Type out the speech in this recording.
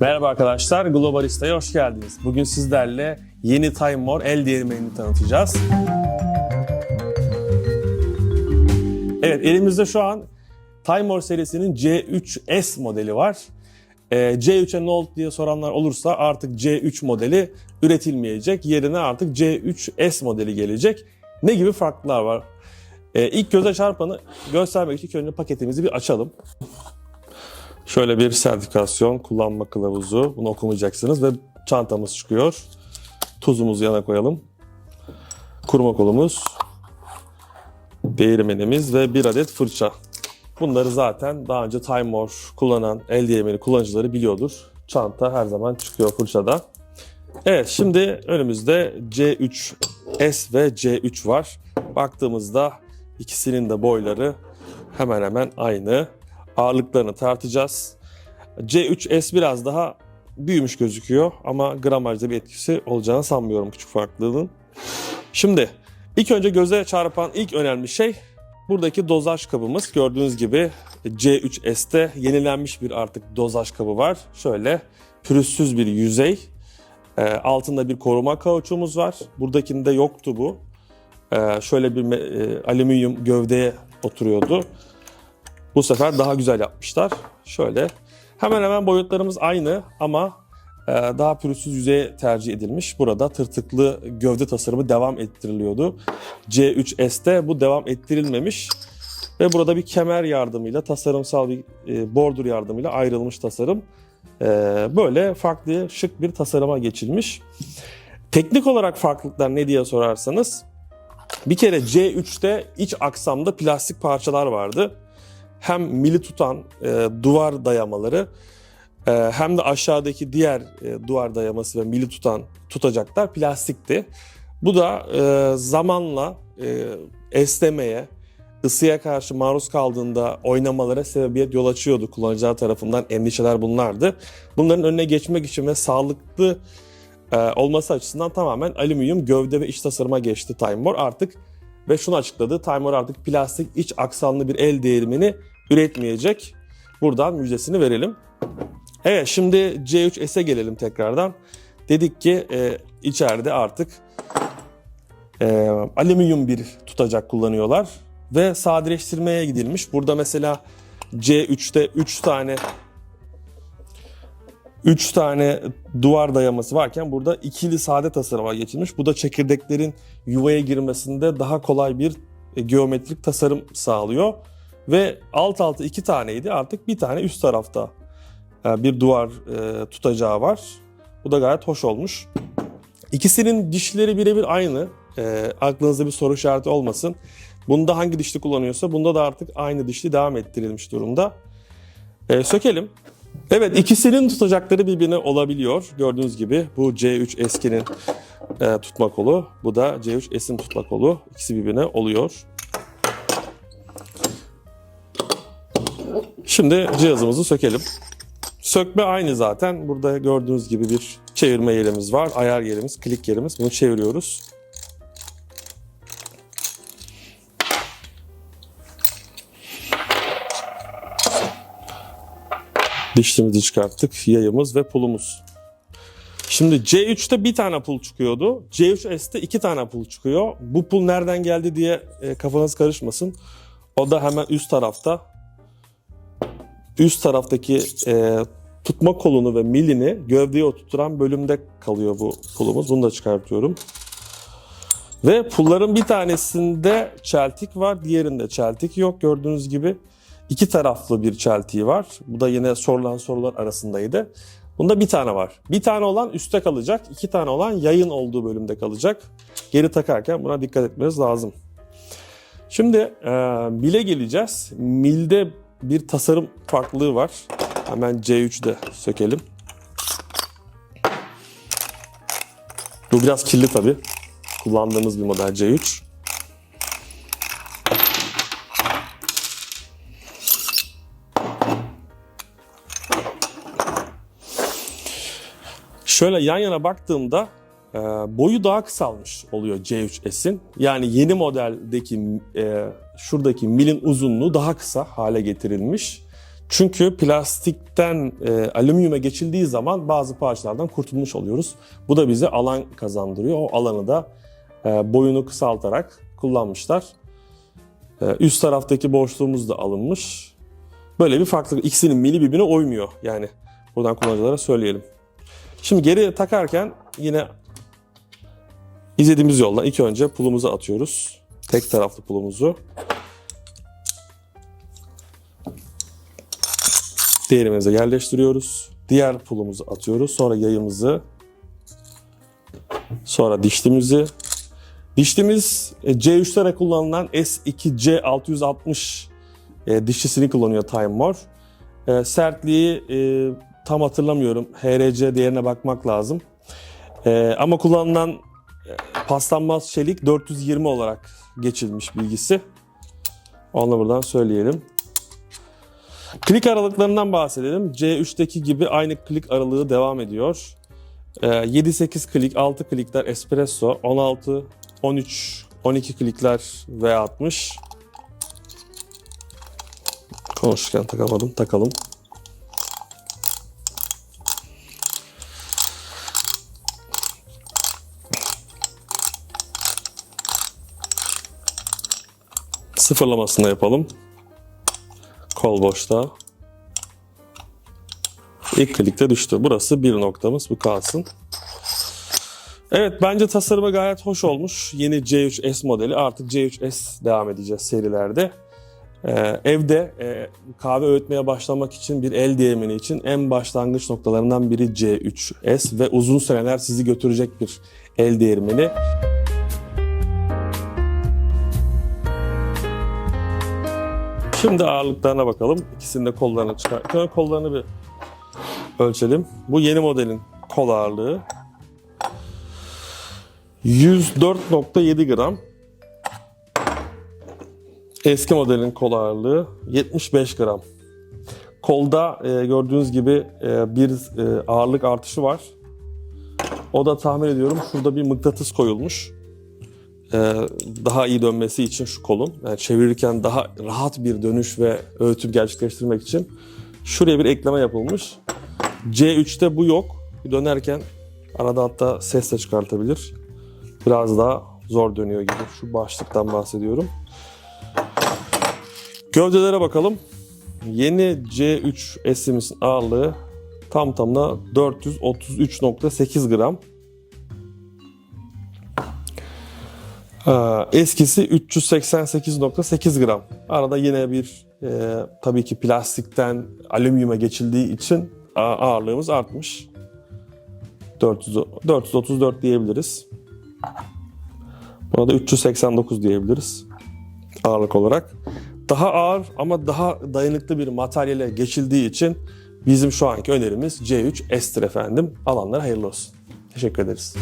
Merhaba arkadaşlar, Globalista'ya hoş geldiniz. Bugün sizlerle yeni Time More el değirmenini tanıtacağız. Evet, elimizde şu an Time More serisinin C3S modeli var. Ee, C3'e ne oldu diye soranlar olursa artık C3 modeli üretilmeyecek. Yerine artık C3S modeli gelecek. Ne gibi farklar var? Ee, ilk göze çarpanı göstermek için önce paketimizi bir açalım. Şöyle bir sertifikasyon, kullanma kılavuzu. Bunu okumayacaksınız ve çantamız çıkıyor. Tuzumuzu yana koyalım. Kurma kolumuz, değirmenimiz ve bir adet fırça. Bunları zaten daha önce Time More kullanan el değirmeni kullanıcıları biliyordur. Çanta her zaman çıkıyor fırçada. Evet şimdi önümüzde C3S ve C3 var. Baktığımızda ikisinin de boyları hemen hemen aynı. Ağırlıklarını tartacağız. C3S biraz daha büyümüş gözüküyor ama gramajda bir etkisi olacağını sanmıyorum küçük farklılığının. Şimdi ilk önce göze çarpan ilk önemli şey buradaki dozaj kabımız. Gördüğünüz gibi C3S'te yenilenmiş bir artık dozaj kabı var. Şöyle pürüzsüz bir yüzey. Ee, altında bir koruma kauçumuz var. Buradakinde yoktu bu. Ee, şöyle bir e, alüminyum gövdeye oturuyordu. Bu sefer daha güzel yapmışlar. Şöyle hemen hemen boyutlarımız aynı ama e, daha pürüzsüz yüzeye tercih edilmiş. Burada tırtıklı gövde tasarımı devam ettiriliyordu. C3S'te bu devam ettirilmemiş ve burada bir kemer yardımıyla tasarımsal bir e, bordur yardımıyla ayrılmış tasarım. E, böyle farklı şık bir tasarıma geçilmiş. Teknik olarak farklılıklar ne diye sorarsanız bir kere C3'te iç aksamda plastik parçalar vardı hem mili tutan e, duvar dayamaları e, hem de aşağıdaki diğer e, duvar dayaması ve mili tutan tutacaklar plastikti. Bu da e, zamanla e, esnemeye, ısıya karşı maruz kaldığında oynamalara sebebiyet yol açıyordu kullanıcılar tarafından endişeler bunlardı. Bunların önüne geçmek için ve sağlıklı e, olması açısından tamamen alüminyum gövde ve iç tasarıma geçti Time More. Artık ve şunu açıkladı. Time More artık plastik iç aksamlı bir el değirmeni üretmeyecek. Buradan müjdesini verelim. Evet şimdi C3S'e gelelim tekrardan. Dedik ki e, içeride artık e, alüminyum bir tutacak kullanıyorlar ve sadeleştirmeye gidilmiş. Burada mesela C3'te 3 tane 3 tane duvar dayaması varken burada ikili sade tasarıma geçilmiş. Bu da çekirdeklerin yuvaya girmesinde daha kolay bir e, geometrik tasarım sağlıyor. Ve alt alta iki taneydi artık bir tane üst tarafta e, bir duvar e, tutacağı var. Bu da gayet hoş olmuş. İkisinin dişleri birebir aynı. E, aklınızda bir soru işareti olmasın. Bunda hangi dişli kullanıyorsa bunda da artık aynı dişli devam ettirilmiş durumda. E, sökelim. Evet ikisinin tutacakları birbirine olabiliyor. Gördüğünüz gibi bu C3 eskinin e, tutma kolu. Bu da C3 S'in tutma kolu. İkisi birbirine oluyor. Şimdi cihazımızı sökelim. Sökme aynı zaten. Burada gördüğünüz gibi bir çevirme yerimiz var. Ayar yerimiz, klik yerimiz. Bunu çeviriyoruz. Dişlimizi çıkarttık. Yayımız ve pulumuz. Şimdi C3'te bir tane pul çıkıyordu. C3S'te iki tane pul çıkıyor. Bu pul nereden geldi diye e, kafanız karışmasın. O da hemen üst tarafta. Üst taraftaki e, tutma kolunu ve milini gövdeye oturturan bölümde kalıyor bu pulumuz. Bunu da çıkartıyorum. Ve pulların bir tanesinde çeltik var, diğerinde çeltik yok. Gördüğünüz gibi iki taraflı bir çeltiği var. Bu da yine sorulan sorular arasındaydı. Bunda bir tane var. Bir tane olan üstte kalacak, iki tane olan yayın olduğu bölümde kalacak. Geri takarken buna dikkat etmeniz lazım. Şimdi e, mile geleceğiz. Milde bir tasarım farklılığı var. Hemen C3'de sökelim. Bu biraz kirli tabii. Kullandığımız bir model C3. Şöyle yan yana baktığımda e, boyu daha kısalmış oluyor C3S'in. Yani yeni modeldeki e, şuradaki milin uzunluğu daha kısa hale getirilmiş. Çünkü plastikten e, alüminyuma geçildiği zaman bazı parçalardan kurtulmuş oluyoruz. Bu da bize alan kazandırıyor. O alanı da e, boyunu kısaltarak kullanmışlar. E, üst taraftaki boşluğumuz da alınmış. Böyle bir farklılık. İkisinin mili birbirine uymuyor. Yani buradan kullanıcılara söyleyelim. Şimdi geri takarken yine izlediğimiz yoldan ilk önce pulumuzu atıyoruz. Tek taraflı pulumuzu. Diğerimize yerleştiriyoruz. Diğer pulumuzu atıyoruz. Sonra yayımızı. Sonra dişlimizi. Dişlimiz e, C3'lere kullanılan S2C660 e, dişlisini kullanıyor Time More. Sertliği e, tam hatırlamıyorum. HRC değerine bakmak lazım. E, ama kullanılan paslanmaz çelik 420 olarak geçilmiş bilgisi. Onu da buradan söyleyelim. Klik aralıklarından bahsedelim. C3'teki gibi aynı klik aralığı devam ediyor. Ee, 7-8 klik, 6 klikler espresso, 16, 13, 12 klikler V60. Konuşurken takamadım, takalım. Sıfırlamasını yapalım. Kol boşta. İlk klikte düştü. Burası bir noktamız. Bu kalsın. Evet bence tasarımı gayet hoş olmuş. Yeni C3S modeli. Artık C3S devam edeceğiz serilerde. Ee, evde e, kahve öğütmeye başlamak için bir el değirmeni için en başlangıç noktalarından biri C3S ve uzun seneler sizi götürecek bir el değirmeni. Şimdi ağırlıklarına bakalım. İkisinin de kollarını çıkar. Önce kollarını bir ölçelim. Bu yeni modelin kol ağırlığı. 104.7 gram. Eski modelin kol ağırlığı 75 gram. Kolda e, gördüğünüz gibi e, bir e, ağırlık artışı var. O da tahmin ediyorum şurada bir mıknatıs koyulmuş. E, daha iyi dönmesi için şu kolun. Yani çevirirken daha rahat bir dönüş ve öğütüm gerçekleştirmek için şuraya bir ekleme yapılmış. C3'te bu yok. Dönerken arada hatta ses de çıkartabilir. Biraz daha zor dönüyor gibi. Şu başlıktan bahsediyorum. Gövdelere bakalım. Yeni C3 S'imizin ağırlığı tam tamına 433.8 gram. Eskisi 388.8 gram. Arada yine bir e, tabii ki plastikten alüminyuma geçildiği için ağırlığımız artmış. 400, 434 diyebiliriz. Buna da 389 diyebiliriz ağırlık olarak. Daha ağır ama daha dayanıklı bir materyale geçildiği için bizim şu anki önerimiz C3 S'tir efendim. Alanlara hayırlı olsun. Teşekkür ederiz.